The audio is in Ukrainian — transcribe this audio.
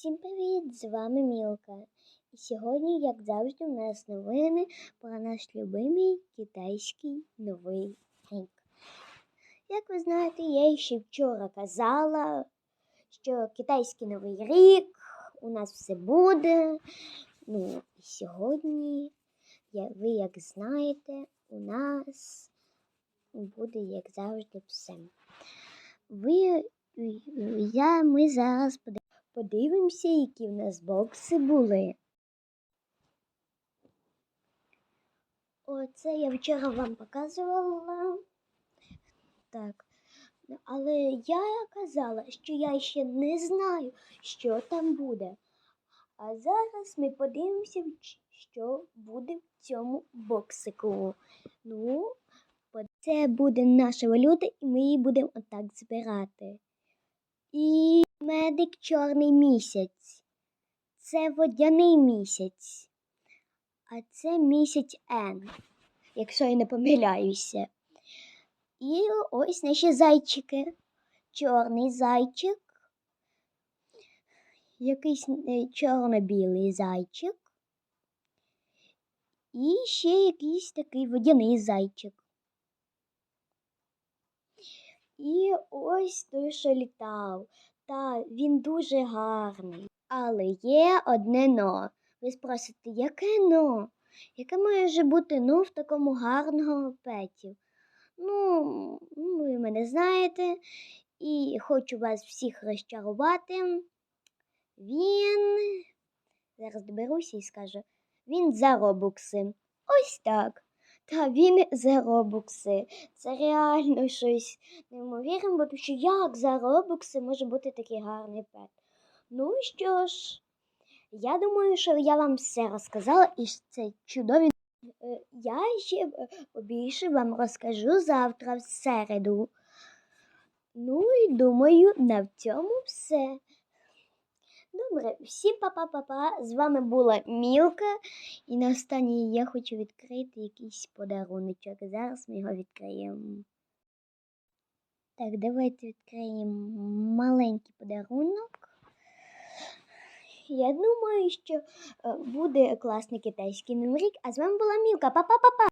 Всім привіт! З вами Мілка. І сьогодні, як завжди, у нас новини про наш любимий китайський новий рік. Як ви знаєте, я ще вчора казала, що китайський новий рік у нас все буде. Ну, і сьогодні, ви як знаєте, у нас буде, як завжди, все. Ви, я, ми зараз подивимося. Подивимося, які в нас бокси були. Оце я вчора вам показувала. Так. Але я казала, що я ще не знаю, що там буде. А зараз ми подивимося, що буде в цьому боксику. Ну, це буде наша валюта, і ми її будемо отак збирати. І медик чорний місяць. Це водяний місяць. А це місяць Н, якщо я не помиляюся. І ось наші зайчики. Чорний зайчик, якийсь е, чорно-білий зайчик. І ще якийсь такий водяний зайчик. І ось той, що літав. Та він дуже гарний. Але є одне но. Ви спросите, яке но? Яке може бути ну в такому гарного петів? Ну, ви мене знаєте, і хочу вас всіх розчарувати. Він. Зараз доберуся і скажу. Він за робукси. Ось так. Та він за робукси. Це реально щось неймовірне, бо що як за робукси може бути такий гарний пет. Ну що ж, я думаю, що я вам все розказала, і це чудові. Е, Я ще е, більше вам розкажу завтра в середу. Ну і думаю, на цьому все. Добре, всім па-па-па-па. З вами була Мілка. І на останній я хочу відкрити якийсь подаруночок. Зараз ми його відкриємо. Так, давайте відкриємо маленький подарунок. Я думаю, що е, буде класний китайський новий рік. А з вами була Мілка. Па-па-па-па!